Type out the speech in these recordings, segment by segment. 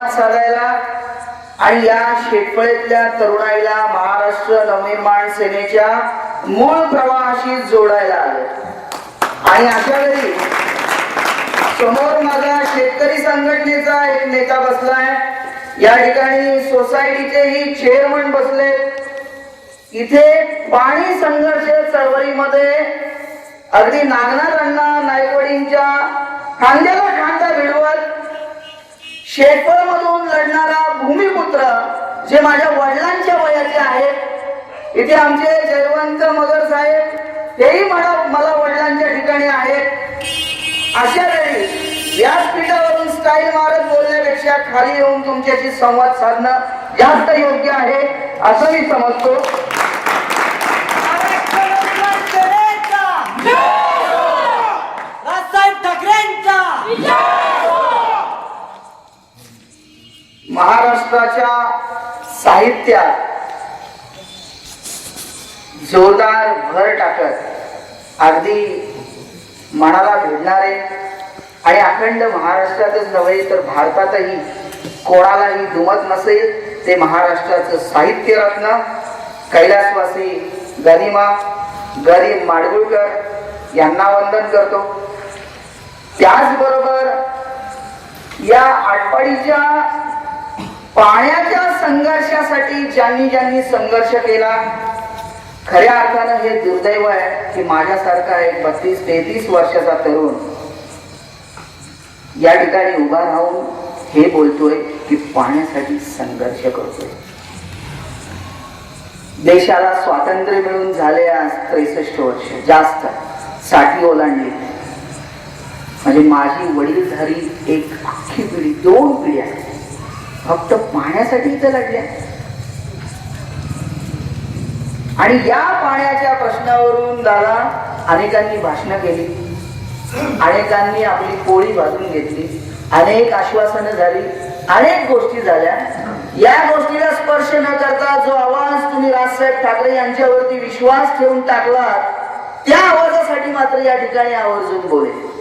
साधायला आणि या शेतफळीतल्या तरुणाईला महाराष्ट्र नवनिर्माण सेनेच्या मूळ प्रवाहाशी जोडायला आले. आणि अशा वेळी समोर माझा शेतकरी संघटनेचा एक नेता बसलाय. या ठिकाणी सोसायटीचेही चेअरमन बसले. इथे पाणी संघर्ष चळवळीमध्ये अगदी नागनाथ अण्णा नायकवडींच्या खांद्याला खांदा भिडवत शेतफळ मधून लढणारा भूमिपुत्र जे माझ्या वडिलांच्या वयाचे आहेत. इथे आमचे जयवंत मगर साहेब हेही मला मला वडिलांच्या ठिकाणी आहेत. अशा वेळी व्यासपीठावरून स्टाईल मारत बोलण्यापेक्षा खाली येऊन तुमच्याशी संवाद साधणं जास्त योग्य आहे असं मी समजतो. महाराष्ट्राच्या साहित्यात जोरदार भर टाकत अगदी मनाला भिडणारे आणि अखंड महाराष्ट्रातच नव्हे तर भारतातही कोणालाही दुमत नसेल ते महाराष्ट्राचं साहित्य रत्न कैलासवासी गरिमा गरीब माडगुळकर यांना वंदन करतो. त्याचबरोबर या आटपाडीच्या पाण्याच्या संघर्षासाठी ज्यांनी ज्यांनी संघर्ष केला खऱ्या अर्थानं हे दुर्दैव आहे की माझ्यासारखा एक बत्तीस तेहतीस वर्षाचा तरुण या ठिकाणी उभा राहून हे बोलतोय की पाण्यासाठी संघर्ष करतोय. देशाला स्वातंत्र्य मिळून झाले आज त्रेसष्ट वर्ष जास्त साठी ओलांडली म्हणजे माझी वडीलधारी एक अख्खी पिढी दोन पिढ्या फक्त पाण्यासाठी इथं लढल्या. आणि या पाण्याच्या प्रश्नावरून दादा अनेकांनी भाषणं केली. अनेकांनी आपली पोळी भाजून घेतली. अनेक आश्वासनं झाली. अनेक गोष्टी झाल्या. या गोष्टीला स्पर्श न करता जो आवाज तुम्ही राजसाहेब ठाकरे यांच्यावरती विश्वास ठेवून टाकला त्या आवाजासाठी मात्र या ठिकाणी आवर्जून बोले.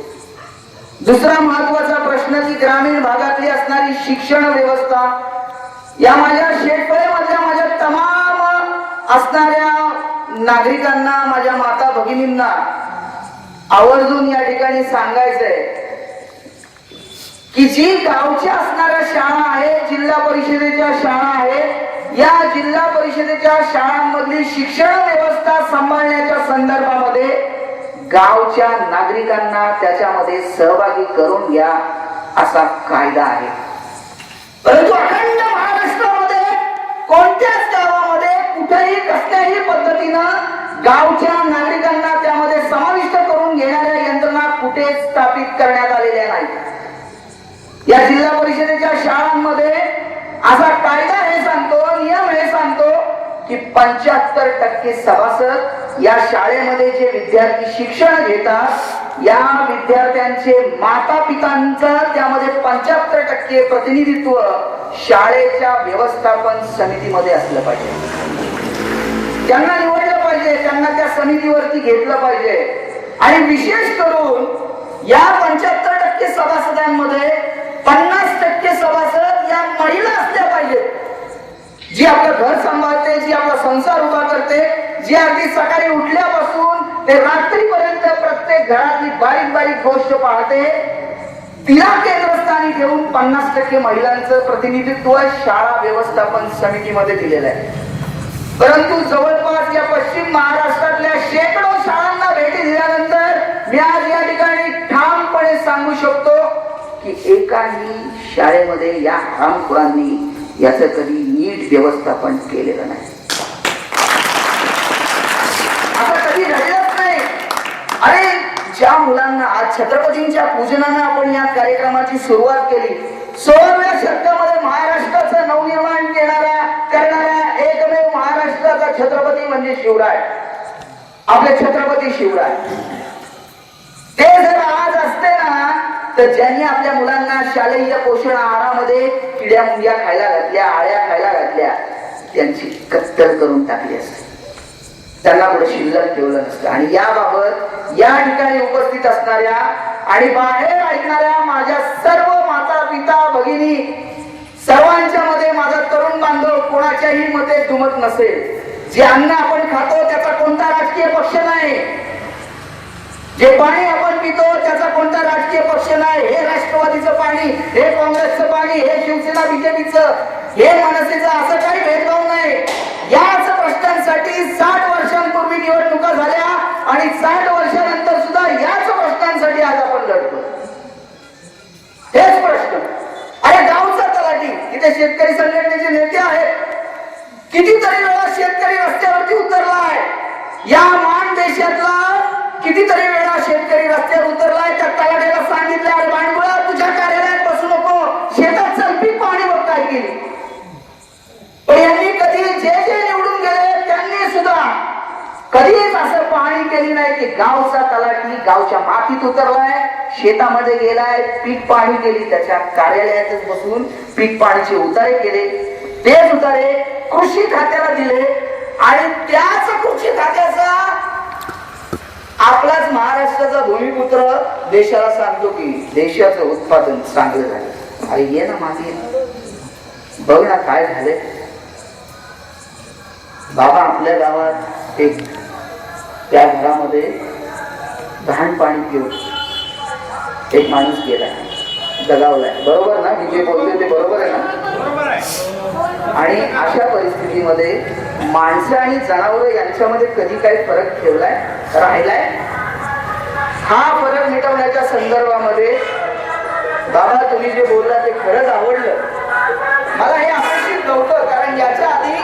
दुसरा महत्त्वाचा प्रश्न की ग्रामीण भागातली असणारी शिक्षण व्यवस्था या माझ्या शेतकऱ्यामधल्या माझ्या तमाम असणाऱ्या नागरिकांना माझ्या माता भगिनींना आवर्जून या ठिकाणी सांगायचंय की जी गावच्या असणाऱ्या शाळा आहेत जिल्हा परिषदेच्या शाळा आहेत या जिल्हा परिषदेच्या शाळांमधली शिक्षण व्यवस्था सांभाळण्याच्या संदर्भामध्ये गावच्या नागरिकांना त्याच्यामध्ये सहभागी करून घ्या असा कायदा आहे. परंतु अखंड महाराष्ट्रामध्ये कोणत्याच गावामध्ये कुठेही कसल्याही पद्धतीनं गावच्या नागरिकांना त्यामध्ये समाविष्ट करून घेणाऱ्या यंत्रणा कुठे स्थापित करण्यात आलेल्या नाहीत. या जिल्हा परिषदेच्या शाळांमध्ये असा कायदा हे सांगतो नियम हे सांगतो की पंच्याहत्तर टक्के सभासद या शाळेमध्ये जे विद्यार्थी शिक्षण घेतात या विद्यार्थ्यांचे माता पितांचं त्यामध्ये पंच्याहत्तर टक्के प्रतिनिधित्व शाळेच्या व्यवस्थापन समितीमध्ये असलं पाहिजे. त्यांना निवडलं पाहिजे त्यांना त्या समितीवरती घेतलं पाहिजे. आणि विशेष करून या पंच्याहत्तर टक्के सभासदांमध्ये पन्नास टक्के सभासद या महिला असल्या पाहिजेत. जी आपलं घर सांभाळते जी आपला संसार उभा करते जी अगदी सकाळी उठल्यापासून ते रात्रीपर्यंत प्रत्येक घरातली बारीक बारीक गोष्ट पाहते तिला केंद्रस्थानी घेऊन पन्नास टक्के महिलांचं प्रतिनिधित्व शाळा व्यवस्थापन समितीमध्ये दिलेलं आहे. परंतु जवळपास या पश्चिम महाराष्ट्रातल्या शेकडो शाळांना भेटी दिल्यानंतर मी आज या ठिकाणी ठामपणे सांगू शकतो की एकाही शाळेमध्ये या हरामखोरांनी याचं कधी नीट व्यवस्थापन केलेलं नाही. आता कधी घडलंच नाही. अरे ज्या मुलांना आज छत्रपतींच्या पूजनानं आपण या कार्यक्रमाची सुरुवात केली सोळाव्या शतकामध्ये महाराष्ट्राचं नवनिर्माण केणारा करणारा एकमेव महाराष्ट्राचा छत्रपती म्हणजे शिवराय. आपले छत्रपती शिवराय. ते जर आज तर ज्यांनी आपल्या मुलांना शालेय पोषण आहारामध्ये किड्या मुंग्या खायला घातल्या आळ्या खायला घातल्या त्यांची कत्तल करून टाकली असते. त्यांना पुढे शिल्लक ठेवलं नसतं. आणि याबाबत या ठिकाणी उपस्थित असणाऱ्या आणि बाहेर ऐकणाऱ्या माझ्या सर्व माता पिता भगिनी सर्वांच्या मध्ये माझा तरुण बांधव कोणाच्याही मध्ये दुमत नसेल. जे अन्न आपण खातो त्याचा कोणता राजकीय पक्ष नाही. जे पाणी आपण पितो त्याचा कोणता राजकीय पक्ष नाही? हे राष्ट्रवादीचं पाणी हे काँग्रेसचं पाणी हे शिवसेना बीजेपीचं. हे मनसेचं असं काही भेदभाव नाही. याच प्रश्नांसाठी साठ वर्षांपूर्वी निवडणुका झाल्या आणि साठ वर्षानंतर सुद्धा याच प्रश्नांसाठी आज आपण लढतो हेच प्रश्न. अरे गावचा तलाठी तिथे शेतकरी संघटनेचे नेते आहेत. कितीतरी वेळा शेतकरी रस्त्यावरती उतरलाय. या मान देशातला कितीतरी वेळा शेतकरी रस्त्यावर उतरलाय त्या तलाट्याला सांगितलं अरे भांडवळा तुझ्या कार्यालयात बसू नको. शेतात चल पीक पाणी बघ काय केली पण यांनी कधी जे जे निवडून गेले त्यांनी सुद्धा कधीच असं पाहणी केली नाही की गावचा तलाठी गावच्या मातीत उतरलाय शेतामध्ये गेलाय पीक पाणी केली त्याच्या कार्यालयातच बसून पीक पाणीचे उतारे केले. तेच उतारे कृषी खात्याला दिले आणि त्याच कृषी खात्याचा आपलाच महाराष्ट्राचा भूमिपुत्र देशाला सांगतो की देशाचं उत्पादन चांगलं झालं. अरे ये ना मागे. बघ ना काय झालंय. बाबा आपल्या गावात एक त्या घरामध्ये घाण पाणी पिऊन एक माणूस गेला. दगावलाय. बरोबर ना? मी जे बोलतोय ते बरोबर आहे ना? आणि अशा परिस्थितीमध्ये माणसं आणि जनावरं यांच्यामध्ये कधी काही फरक ठेवलाय? राहिलाय? हा फरक मिटवण्याच्या संदर्भामध्ये बाबा तुम्ही जे बोलला ते खरंच आवडलं. मला हे अपेक्षित नव्हतं कारण याच्या आधी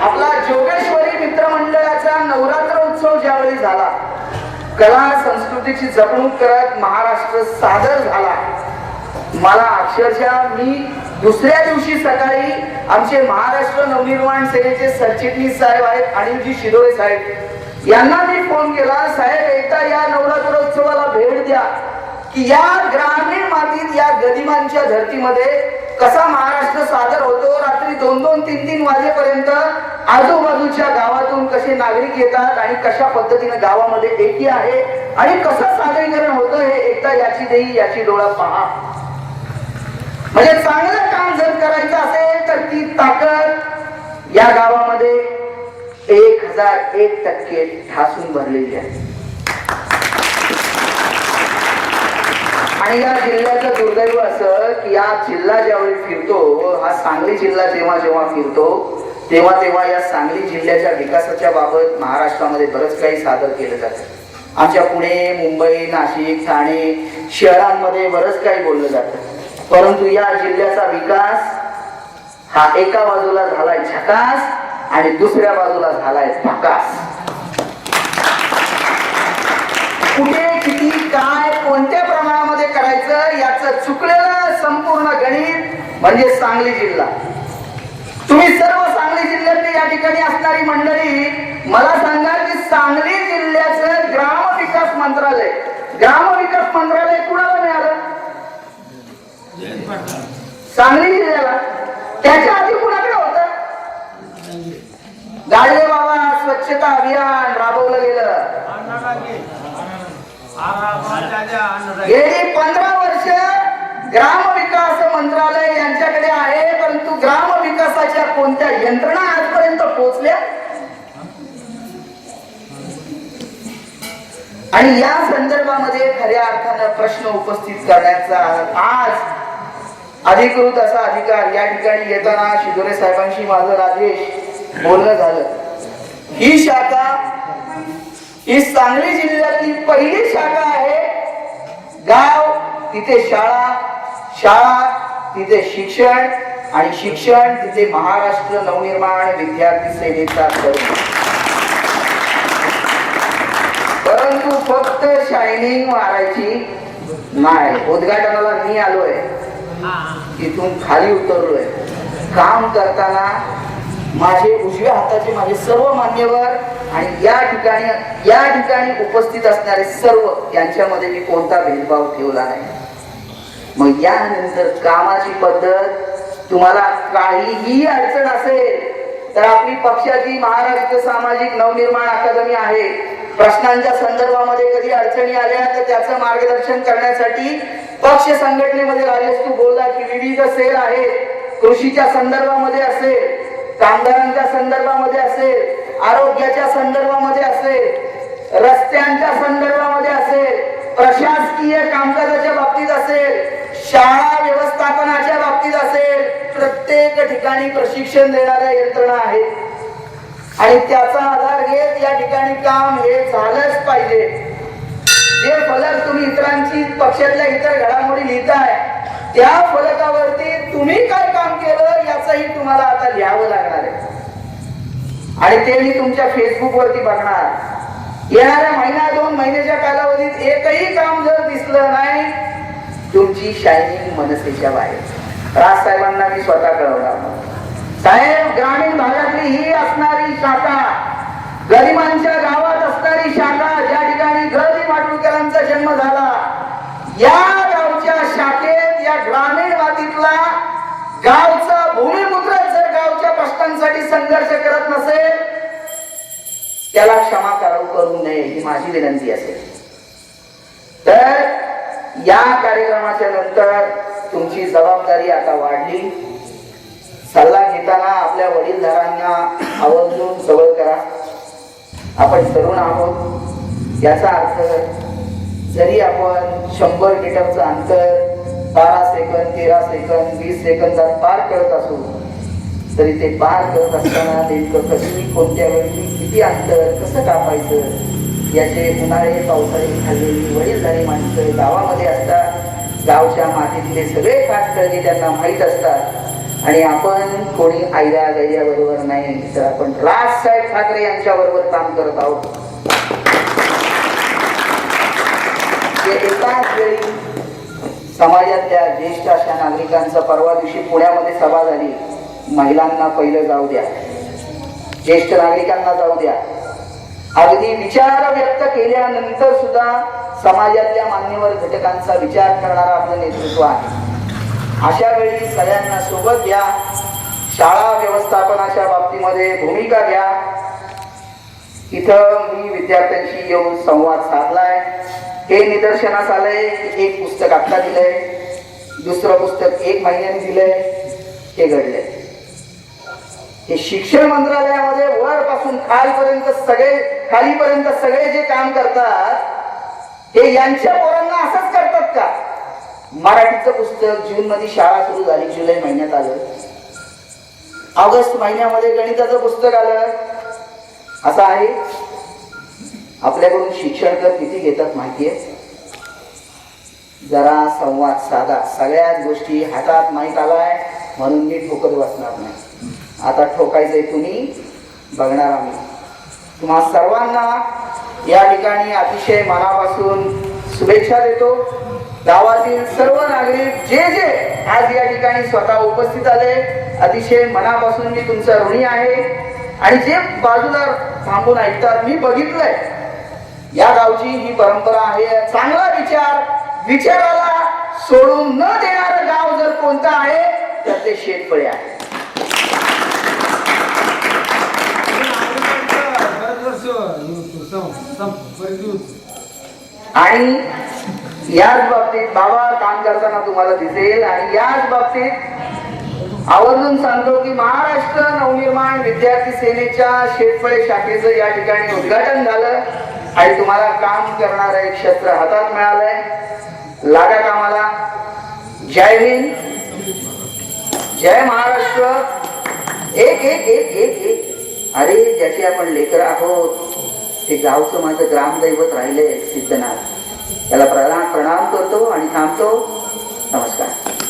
आपला जोगेश्वरी मित्रमंडळाचा नवरात्र उत्सव ज्यावेळी झाला कला संस्कृतीची जपणूक करत महाराष्ट्र सादर झाला. मला अक्षरशः मी दुसऱ्या दिवशी सकाळी आमचे महाराष्ट्र नवनिर्माण सेनेचे सरचिटणीस साहेब आहेत अनिलजी शिरोळे साहेब. यांना मी फोन केला साहेब एकदा या नवरात्रोत्सवाला भेट द्या. की या ग्रामीण मातीत या गदिमांच्या धर्तीमध्ये कसा महाराष्ट्र सादर होतो? रात्री दोन दोन तीन तीन वाजेपर्यंत आजूबाजूच्या गावातून कसे नागरिक येतात आणि कशा पद्धतीने गावामध्ये एकी आहे? आणि कसं सादरीकरण होतं हे एकदा याची देई याची डोळा पहा. म्हणजे चांगलं काम जर करायचं असेल तर ती ताकद या गावामध्ये एक हजार एक टक्के ठासून भरलेली आहे. आणि या जिल्ह्याचं दुर्दैव असं की या जिल्हा ज्यावेळी फिरतो हा सांगली जिल्हा जेव्हा जेव्हा फिरतो तेव्हा तेव्हा या सांगली जिल्ह्याच्या विकासाच्या बाबत महाराष्ट्रामध्ये बरंच काही सादर केलं जातं. आमच्या पुणे मुंबई नाशिक ठाणे शहरांमध्ये बरंच काही बोललं जातं. परंतु या जिल्ह्याचा विकास हा एका बाजूला झालाय झकास आणि दुसऱ्या बाजूला झालाय धकास. कुठे किती काय कोणत्या प्रमाणामध्ये करायचं याच चुकलेलं संपूर्ण गणित म्हणजे सांगली जिल्हा. तुम्ही सर्व सांगली जिल्ह्यातले या ठिकाणी असणारी मंडळी मला सांगा की सांगली जिल्ह्याचं ग्राम विकास मंत्रालय ग्राम विकास मंत्रालय कुणाला मिळालं चांगली जिल्ह्याला त्याच्या आधी कुणाकडे होत? गाडगे बाबा स्वच्छता अभियान राबवलं गेलं. गेली पंधरा वर्ष ग्राम विकास मंत्रालय यांच्याकडे आहे परंतु ग्राम विकासाच्या कोणत्या यंत्रणा आजपर्यंत पोहोचल्या? आणि या संदर्भामध्ये खऱ्या अर्थानं प्रश्न उपस्थित करण्याचा आज अधिकृत असा अधिकार या ठिकाणी येताना शिदोरे साहेबांशी माझं राजेश बोलणं झालं. ही शाखा ही सांगली जिल्ह्यातली पहिली शाखा आहे. गाव तिथे शाळा शाळा तिथे शिक्षण आणि शिक्षण तिथे महाराष्ट्र नवनिर्माण विद्यार्थी सेनेचा धर्म परंतु फक्त शायनिंग मारायची नाही. उद्घाटनाला मी आलोय. तिथून खाली उतरलोय. काम करताना माझे उजव्या हाताचे माझे सर्व मान्यवर आणि या ठिकाणी या ठिकाणी उपस्थित असणारे सर्व यांच्यामध्ये मी कोणता भेदभाव ठेवला नाही. मग यानंतर कामाची पद्धत तुम्हाला काहीही अडचण असेल तर आपली पक्षाची महाराष्ट्र सामाजिक नवनिर्माण अकादमी आहे प्रश्नांच्या संदर्भामध्ये कधी अडचणी आल्या तर त्याचं मार्गदर्शन करण्यासाठी पक्ष संघटनेमध्ये राजेश तू बोलला की विविध सेल आहे कृषीच्या संदर्भामध्ये असेल कामगारांच्या संदर्भामध्ये असेल आरोग्याच्या संदर्भामध्ये असेल रस्त्यांच्या संदर्भामध्ये असेल प्रशासकीय कामकाजाच्या बाबतीत असेल शाळा व्यवस्थापनाच्या बाबतीत असेल प्रत्येक ठिकाणी प्रशिक्षण देणाऱ्या यंत्रणा आहेत. आणि त्याचा आधार घेत या ठिकाणी काम हे झालंच पाहिजे. जे फलक तुम्ही इतरांची पक्षातल्या इतर घडामोडी लिहिताय त्या फलकावरती तुम्ही काय काम केलं याचंही तुम्हाला आता लिहावं लागणार आहे. आणि ते मी तुमच्या फेसबुक वरती बघणार. येणाऱ्या महिना दोन महिन्याच्या कालावधीत एकही काम जर दिसलं नाही तुमची शायनिंग मनसेच्या बाहेर. मी स्वतः कळवला. साहेब ग्रामीण भागातली ही असणारी शाखा गरिबांच्या गावात असणारी शाखा ज्या ठिकाणी गरीब माटुळकरांचा जन्म झाला या गावच्या शाखेत या ग्रामीण वादीतला गावचा भूमिपुत्र जर गावच्या प्रश्नांसाठी संघर्ष करत नसेल त्याला क्षमा करू करू नये ही माझी विनंती असेल. तर या कार्यक्रमाच्या नंतर तुमची जबाबदारी आता वाढली. सल्ला घेताना आपल्या वडीलधारांना आवर्जून जवळ करा. आपण तरुण आहोत. याचा अर्थ जरी आपण शंभर मीटरचं अंतर बारा सेकंद तेरा सेकंद वीस सेकंदात पार करत असू तरी ते पार करत असताना नेमकं कधी कोणत्या वेळी किती अंतर कसं कापायचं याचे उन्हाळे पावसाळे खाल्लेली वडीलधारी माणसं गावामध्ये असतात. गावच्या मातीतले सगळे खास त्यांना माहीत असतात. आणि आपण कोणी आयऱ्या गैया बरोबर नाही तर आपण राजसाहेब ठाकरे यांच्या बरोबर काम करत आहोत. ते एकाच वेळी समाजातल्या ज्येष्ठ अशा नागरिकांचा परवा दिवशी पुण्यामध्ये सभा झाली. महिलांना पहिलं जाऊ द्या. ज्येष्ठ नागरिकांना जाऊ द्या. अगदी विचार व्यक्त केल्यानंतर सुद्धा समाजातल्या मान्यवर घटकांचा विचार करणारा आपलं नेतृत्व आहे. अशा वेळी सगळ्यांना सोबत घ्या. शाळा व्यवस्थापनाच्या बाबतीमध्ये भूमिका घ्या. इथं मी विद्यार्थ्यांशी येऊन संवाद साधलाय. हे निदर्शनास आलंय. की एक पुस्तक आत्ता दिलंय. दुसरं पुस्तक एक महिन्याने दिलंय. हे घडलंय. हे शिक्षण मंत्रालयामध्ये वरपासून खालपर्यंत सगळे खालीपर्यंत सगळे जे काम करतात हे यांच्या पोरांना असंच करतात का? मराठीचं पुस्तक जून मध्ये शाळा सुरू झाली जुलै महिन्यात आलं. ऑगस्ट महिन्यामध्ये गणिताचं पुस्तक आलं. असं आहे? आपल्याकडून शिक्षण तर किती घेतात माहितीये? जरा संवाद साधा. सगळ्याच गोष्टी हातात माहीत आलाय म्हणून मी ठोकत बसणार नाही. आता ठोकायचंय तुम्ही बघणार आम्ही. तुम्हा सर्वांना या ठिकाणी अतिशय मनापासून शुभेच्छा देतो. गावातील सर्व नागरिक जे जे आज या ठिकाणी स्वतः उपस्थित आले अतिशय मनापासून मी तुमचा ऋणी आहे. आणि जे बाजूला थांबून ऐकतात मी बघितलंय. या गावची ही परंपरा आहे. चांगला विचार विचाराला सोडून न देणारं गाव जर कोणतं आहे तर ते शेतफळे आहे. आणि याच बाबतीत बाबा काम करताना तुम्हाला दिसेल आणि याच बाबतीत आवर्जून सांगतो की महाराष्ट्र नवनिर्माण विद्यार्थी सेनेच्या शेतफळे शाखेचं या ठिकाणी उद्घाटन झालं आणि तुम्हाला काम करणारं एक क्षेत्र हातात मिळालंय. लागा कामाला. जय हिंद. जय महाराष्ट्र. एक एक एक एक एक. अरे ज्याची आपण लेकर आहोत ते गावचं माझं ग्रामदैवत राहिले सिद्धनाथ. त्याला प्रणाम प्रणाम करतो आणि थांबतो. नमस्कार.